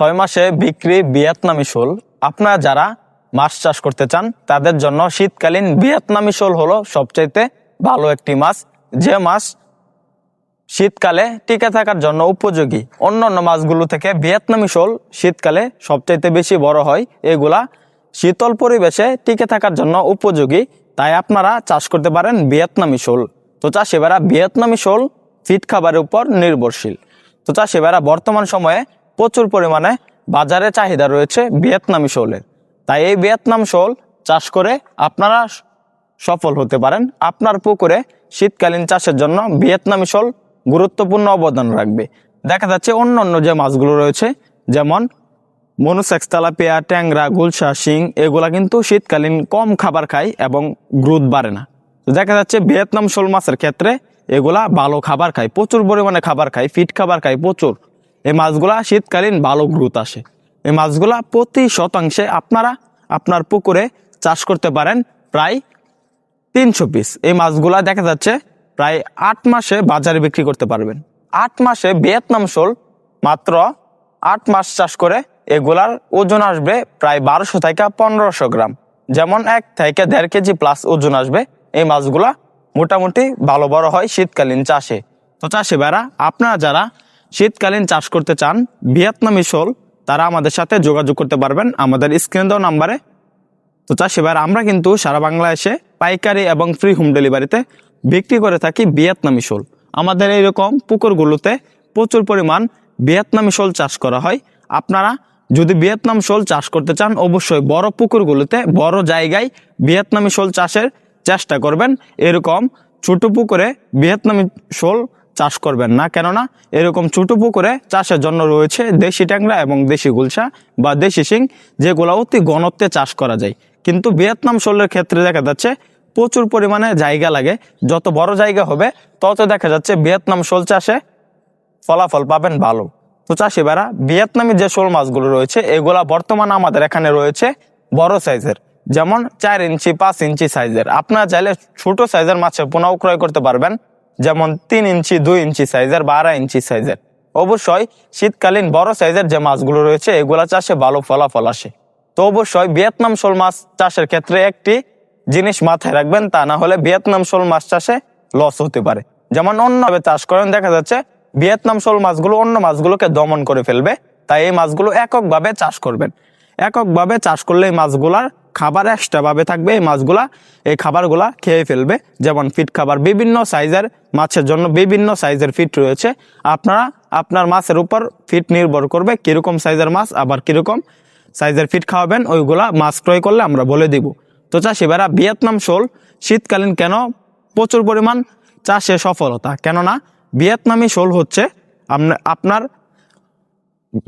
ছয় মাসে বিক্রি ভিয়েতনামি শোল। আপনারা যারা মাছ চাষ করতে চান, তাদের জন্য শীতকালীন ভিয়েতনামি শোল হলো সবচাইতে ভালো একটি মাছ। যে মাছ শীতকালে টিকে থাকার জন্য উপযোগী। অন্য অন্য মাছগুলো থেকে ভিয়েতনামি শোল শীতকালে সবচাইতে বেশি বড় হয়। এগুলা শীতল পরিবেশে টিকে থাকার জন্য উপযোগী। তাই আপনারা চাষ করতে পারেন ভিয়েতনামি শোল। তো চাষিবারা ভিয়েতনামি শোল ফিট খাবারের উপর নির্ভরশীল। তো চাষিবারা বর্তমান সময়ে প্রচুর পরিমাণে বাজারে চাহিদা রয়েছে ভিয়েতনামি শোলের। তাই এই ভিয়েতনাম শোল চাষ করে আপনারা সফল হতে পারেন। আপনার পুকুরে শীতকালীন চাষের জন্য ভিয়েতনামি শোল গুরুত্বপূর্ণ অবদান রাখবে। দেখা যাচ্ছে অন্য অন্য যে মাছগুলো রয়েছে, যেমন মনুসেক্স তেলাপিয়া, ট্যাংরা, গুলশা, শিং, এগুলা কিন্তু শীতকালীন কম খাবার খায় এবং গ্রোথ বাড়ে না। দেখা যাচ্ছে ভিয়েতনাম শোল মাছের ক্ষেত্রে এগুলা ভালো খাবার খায়, প্রচুর পরিমাণে খাবার খায়, ফিট খাবার খায়, প্রচুর। এই মাছগুলা শীতকালীন ভালো গ্রোথ আসে। এই মাছগুলা প্রতি শতাংশে আপনারা আপনার পুকুরে চাষ করতে পারেন প্রায় তিনশো পিস এই মাছগুলা দেখা যাচ্ছে প্রায় আট মাসে বাজারে বিক্রি করতে পারবেন। আট মাসে ভিয়েতনাম শোল মাত্র আট মাস চাষ করে এগুলার ওজন আসবে প্রায় বারোশো থেকে পনেরোশো গ্রাম। যেমন এক থেকে দেড় কেজি প্লাস ওজন আসবে। এই মাছগুলা মোটামুটি ভালো বড় হয় শীতকালীন চাষে। তো চাষি ভাইরা, আপনারা যারা শীতকালীন চাষ করতে চান ভিয়েতনামি শোল, তারা আমাদের সাথে যোগাযোগ করতে পারবেন আমাদের স্ক্রিন দেওয়া নাম্বারে। তো চাষি ভাইরা, আমরা কিন্তু সারা বাংলাদেশে পাইকারি এবং ফ্রি হোম ডেলিভারিতে বিক্রি করে থাকি ভিয়েতনামি শোল। আমাদের এইরকম পুকুরগুলোতে প্রচুর পরিমাণ ভিয়েতনামি শোল চাষ করা হয়। আপনারা যদি ভিয়েতনাম শোল চাষ করতে চান, অবশ্যই বড় পুকুরগুলোতে, বড় জায়গায় ভিয়েতনামি শোল চাষের চেষ্টা করবেন। এরকম ছোট পুকুরে ভিয়েতনামি শোল চাষ করবেন না। কেননা এরকম ছোটো পুকুরে চাষের জন্য রয়েছে দেশি ট্যাংরা এবং দেশি গুলশা বা দেশি শিং, যেগুলো অতি ঘনত্বে চাষ করা যায়। কিন্তু ভিয়েতনাম শোলের ক্ষেত্রে দেখা যাচ্ছে প্রচুর পরিমাণে জায়গা লাগে। যত বড় জায়গা হবে, তত দেখা যাচ্ছে ভিয়েতনাম শোল চাষে ফলাফল পাবেন ভালো। তো চাষি ভাইরা, ভিয়েতনামি যে শোল মাছগুলো রয়েছে, এগুলা বর্তমানে আমাদের এখানে রয়েছে বড় সাইজের। যেমন চার ইঞ্চি, পাঁচ ইঞ্চি সাইজের। আপনারা চাইলে ছোট সাইজের মাছের পোনাও ক্রয় করতে পারবেন। যেমন তিন ইঞ্চি, দুই ইঞ্চি সাইজের বা আড়াই ইঞ্চি সাইজের অবশ্যই শীতকালীন বড় সাইজের যে মাছগুলো রয়েছে, এগুলা চাষে ভালো ফলাফল আসে। তো অবশ্যই ভিয়েতনাম শোল মাছ চাষের ক্ষেত্রে একটি জিনিস মাথায় রাখবেন, তা না হলে ভিয়েতনাম শোল মাছ চাষে লস হতে পারে। যেমন অন্যভাবে চাষ করেন, দেখা যাচ্ছে ভিয়েতনাম শোল মাছগুলো অন্য মাছগুলোকে দমন করে ফেলবে, তাই এই মাছগুলো এককভাবে চাষ করবেন। এককভাবে চাষ করলে এই মাছগুলার খাবার এক্সট্রাভাবে থাকবে এই মাছগুলা, এই খাবারগুলা খেয়ে ফেলবে। যেমন ফিট খাবার, বিভিন্ন সাইজের মাছের জন্য বিভিন্ন সাইজের ফিট রয়েছে। আপনারা আপনার মাছের উপর ফিট নির্ভর করবে কীরকম সাইজের মাছ, আবার কীরকম সাইজের ফিট খাওয়াবেন, ওইগুলা মাছ ক্রয় করলে আমরা বলে দিব। তো চাষি ভাইরা, ভিয়েতনাম শোল, শীতকালীন কেন প্রচুর পরিমাণ চাষে সফলতা? কেননা ভিয়েতনামি শোল হচ্ছে, আপনা- আপনার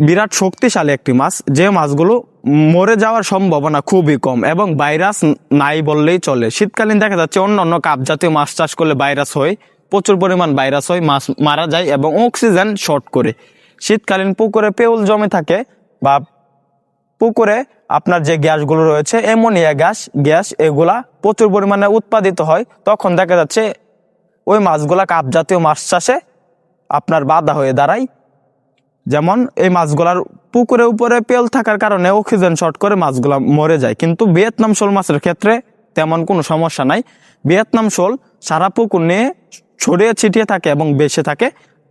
বিরাট শক্তিশালী একটি মাছ। যে মাছগুলো মরে যাওয়ার সম্ভাবনা খুবই কম এবং ভাইরাস নাই বললেই চলে। শীতকালীন দেখা যাচ্ছে অন্য অন্য কাপ জাতীয় মাছ চাষ করলে ভাইরাস হয়, প্রচুর পরিমাণ ভাইরাস হয়, মাছ মারা যায় এবং অক্সিজেন শর্ট করে। শীতকালীন পুকুরে পেউল জমে থাকে বা পুকুরে আপনার যে গ্যাসগুলো রয়েছে, অ্যামোনিয়া গ্যাস গ্যাস এগুলা প্রচুর পরিমাণে উৎপাদিত হয়। তখন দেখা যাচ্ছে ওই মাছগুলা কাপ জাতীয় মাছ চাষে আপনার বাধা হয়ে দাঁড়ায়। যেমন এই মাছগুলার পুকুরের উপরে পেল থাকার কারণে অক্সিজেন শর্ট করে মাছগুলা মরে যায়। কিন্তু ভিয়েতনাম শোল মাছের ক্ষেত্রে তেমন কোনো সমস্যা নাই। ভিয়েতনাম শোল সারা পুকুর নিয়ে ছড়িয়ে ছিটিয়ে থাকে এবং বেঁচে থাকে।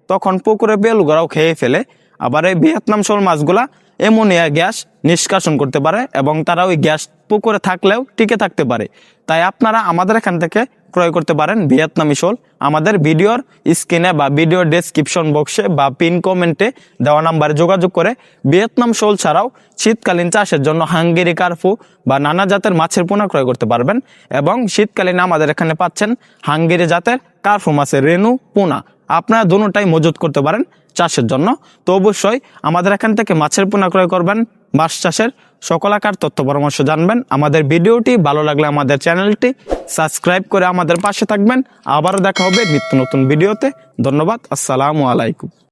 তখন পুকুরে বেলগুলাও খেয়ে ফেলে। আবার এই ভিয়েতনাম শোল মাছগুলা অ্যামোনিয়া গ্যাস নিষ্কাশন করতে পারে এবং তারা ওই গ্যাস পুকুরে থাকলেও টিকে থাকতে পারে। তাই আপনারা আমাদের এখান থেকে ক্রয় করতে পারেন ভিয়েতনামি শোল আমাদের ভিডিওর স্ক্রিনে বা ভিডিওর ডেসক্রিপশন বক্সে বা পিন কমেন্টে দেওয়া নাম্বারে যোগাযোগ করে ভিয়েতনাম শোল ছাড়াও শীতকালীন চাষের জন্য হাঙ্গেরি কার্ফু বা নানা জাতের মাছের পোনা ক্রয় করতে পারবেন এবং শীতকালীন আমাদের এখানে পাচ্ছেন হাঙ্গেরি জাতের কার্ফু মাছের রেনু পোনা। আপনারা দোনোটাই মজুত করতে পারেন চাষের জন্য। তো অবশ্যই আমাদের এখান থেকে মাছের পোনা ক্রয় করবেন, মাছ চাষের সকল আকার তথ্য পরামর্শ জানবেন। আমাদের ভিডিওটি ভালো লাগলে আমাদের চ্যানেলটি সাবস্ক্রাইব করে আমাদের পাশে থাকবেন। আবারও দেখা হবে নিত্য নতুন ভিডিওতে। ধন্যবাদ, আসসালামু আলাইকুম।